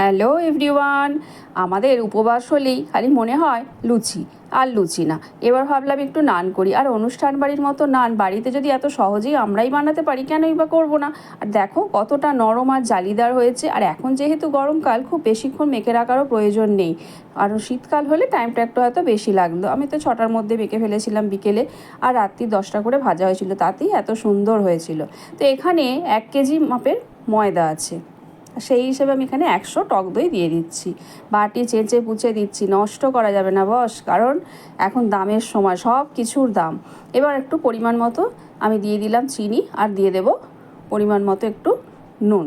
Hello everyone আমাদের উপবাস হলেই খালি মনে হয় লুচি, আর লুচি না। এবার ভাবলাম একটু নান করি। আর অনুষ্ঠান বাড়ির মতো নান, বাড়িতে যদি এত সহজেই আমরাই বানাতে পারি, কেনই বা করব না? আর দেখো, কতটা নরম আর জালিদার হয়েছে। আর এখন যেহেতু গরমকাল, খুব বেশিক্ষণ মেখে রাখারও প্রয়োজন নেই। আর শীতকাল হলে টাইমটা একটু হয়তো বেশি লাগল। আমি তো ছটার মধ্যে মেখে ফেলেছিলাম বিকেলে। আর রাত্রি দশটা করে ভাজা হয়েছিল। তাতেই এত সুন্দর হয়েছিল। তো এখানে এক কেজি মাপের ময়দা আছে। সেই হিসেবে আমি এখানে একশো টক দই দিয়ে দিচ্ছি। বাটি চেঁচে পুচে দিচ্ছি, নষ্ট করা যাবে না বস, কারণ এখন দামের সময়, সব কিছুর দাম। এবার একটু পরিমাণ মতো আমি দিয়ে দিলাম চিনি আর দিয়ে দেব পরিমাণ মতো একটু নুন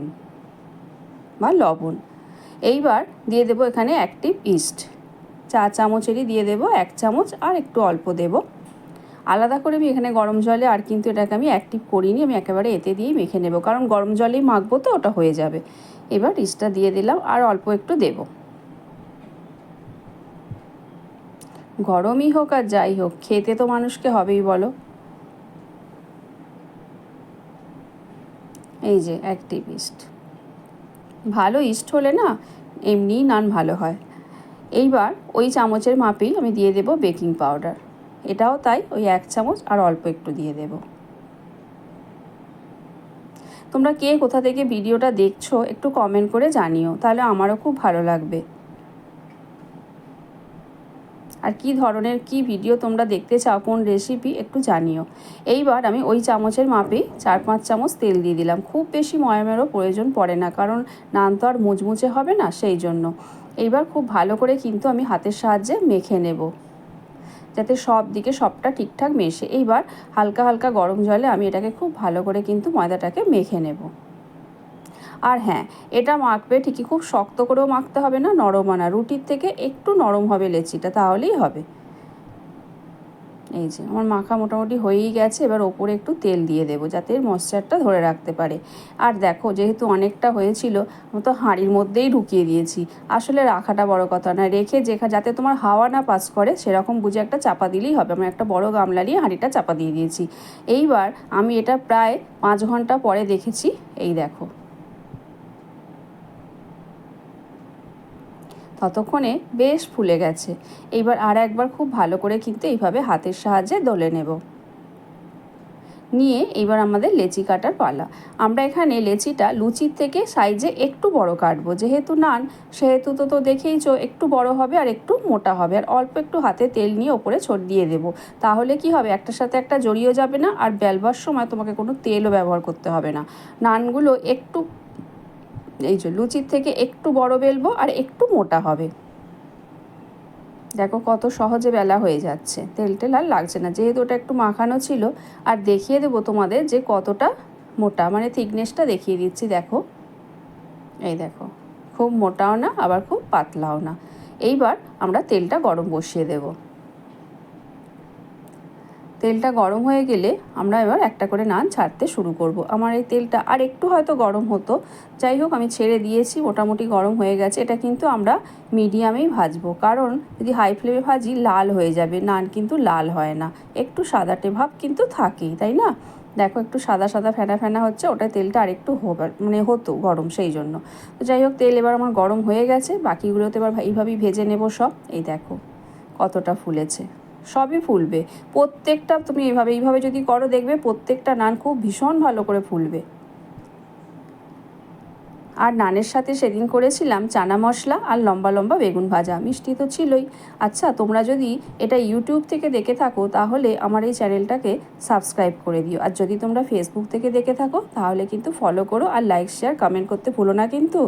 বা লবণ। এইবার দিয়ে দেব এখানে অ্যাক্টিভ ইস্ট চা চামচেরই দিয়ে দেব, এক চামচ আর একটু অল্প দেব। আলাদা করে আমি এখানে গরম জলে আর কিন্তু এটাকে আমি অ্যাক্টিভ করিনি, আমি একেবারে এতে দিয়েই মেখে নেব। কারণ গরম জলেই মাখবো তো, ওটা হয়ে যাবে। এবার রিসটা দিয়ে দিলাম, আর অল্প একটু দেব। গরমই হোক আর যাই হোক, খেতে তো মানুষকে হবেই, বলো। এই যে অ্যাক্টিভ ইস্ট। ভালো ইস্ট হলে না, এমনিই নান ভালো হয়। এইবার ওই চামচের মাপেই আমি দিয়ে দেব বেকিং পাউডার। এটাও তাই, ওই এক চামচ আর অল্প একটু দিয়ে দেব। তোমরা কে কোথা থেকে ভিডিওটা দেখছ, একটু কমেন্ট করে জানিও, তাহলে আমারও খুব ভালো লাগবে। আর কি ধরনের কি ভিডিও তোমরা দেখতে চাও, কোন রেসিপি একটু জানিও। এইবার আমি ওই চামচের মাপেই চার পাঁচ চামচ তেল দিয়ে দিলাম। খুব বেশি ময়ামেরও প্রয়োজন পড়ে না, কারণ নান তো আর মুচমুচে হবে না, সেই জন্য। এইবার খুব ভালো করে কিন্তু আমি হাতের সাহায্যে মেখে নেব। যাতে সব দিকে সবটা ঠিকঠাক মেশে। এইবার হালকা হালকা গরম জলে আমি এটাকে খুব ভালো করে কিন্তু ময়দাটাকে মেখে নেব। আর হ্যাঁ এটা মাখবে ঠিকই, খুব শক্ত করেও মাখতে হবে না, নরম আনা। রুটির থেকে একটু নরম হবে লেচিটা, তাহলেই হবে। এই যে, আমার মাখা মোটামুটি হয়েই গেছে, এবার ওপরে একটু তেল দিয়ে দেবো যাতে ময়শ্চারটা ধরে রাখতে পারে। আর দেখো, যেহেতু অনেকটা হয়েছিল, আমি তো হাঁড়ির মধ্যেই ঢুকিয়ে দিয়েছি। আসলে রাখাটা বড় কথা নয়, রেখে যেখা যাতে তোমার হাওয়া না পাস করে, সেরকম বুঝে একটা চাপা দিলেই হবে। আমি একটা বড় গামলা নিয়ে হাঁড়িটা চাপা দিয়ে দিয়েছি। এইবার আমি এটা প্রায় পাঁচ ঘণ্টা পরে দেখেছি, এই দেখো। ততক্ষণে বেশ ফুলে গেছে। এইবার আর একবার খুব ভালো করে কিন্তু এইভাবে হাতের সাহায্যে দলে নেব। নিয়ে এবার আমাদের লেচি কাটার পালা। আমরা এখানে লেচিটা লুচির থেকে সাইজে একটু বড় কাটবো। যেহেতু নান, সেহেতু তো তো দেখেইছো একটু বড় হবে আর একটু মোটা হবে। আর অল্প একটু হাতে তেল নিয়ে ওপরে ছোট দিয়ে দেবো। তাহলে কি হবে? একটার সাথে একটা জড়িয়েও যাবে না। আর বেলবার সময় তোমাকে কোনো তেলও ব্যবহার করতে হবে না। নানগুলো একটু এই যে লুচির থেকে একটু বড় বেলবো আর একটু মোটা হবে। দেখো কত সহজে বেলা হয়ে যাচ্ছে। তেল টেল আর লাগছে না। যেহেতু ওটা একটু মাখানো ছিল, আর দেখিয়ে দেবো তোমাদের যে কতটা মোটা। মানে থিকনেসটা দেখিয়ে দিচ্ছি, দেখো। এই দেখো, খুব মোটাও না, আবার খুব পাতলাও না। এইবার আমরা তেলটা গরম বসিয়ে দেবো। তেলটা গরম হয়ে গেলে আমরা এবার একটা করে নান ছাড়তে শুরু করব। আমার এই তেলটা আর একটু হয়তো গরম হতো। যাই হোক, আমি ছেড়ে দিয়েছি, মোটামুটি গরম হয়ে গেছে। এটা কিন্তু আমরা মিডিয়ামেই ভাজবো। কারণ যদি হাই ফ্লেমে ভাজি, লাল হয়ে যাবে। নান কিন্তু লাল হয় না। একটু সাদাটে ভাব কিন্তু থাকেই, তাই না? দেখো, একটু সাদা সাদা ফেনা ফেনা হচ্ছে। ওটা তেলটা আরেকটু হবার মানে হতো গরম সেই জন্য। তো যাই হোক, তেল এবার আমার গরম হয়ে গেছে। বাকিগুলোতে এবার এইভাবেই ভেজে নেব সব। এই দেখো, কতটা ফুলেছে। সবই ফুলবে। প্রত্যেকটা তুমি এইভাবে এইভাবে যদি করো, দেখবে প্রত্যেকটা নান খুব ভীষণ ভালো করে ফুলবে। আর নানের সাথে সেদিন করেছিলাম চানা মশলা আর লম্বা লম্বা বেগুন ভাজা। মিষ্টি তো ছিলই। আচ্ছা তোমরা যদি এটা ইউটিউব থেকে দেখে থাকো, তাহলে আমার এই চ্যানেলটাকে সাবস্ক্রাইব করে দিও। আর যদি তোমরা ফেসবুক থেকে দেখে থাকো, তাহলে কিন্তু ফলো করো আর লাইক শেয়ার কমেন্ট করতে ভুলো না কিন্তু।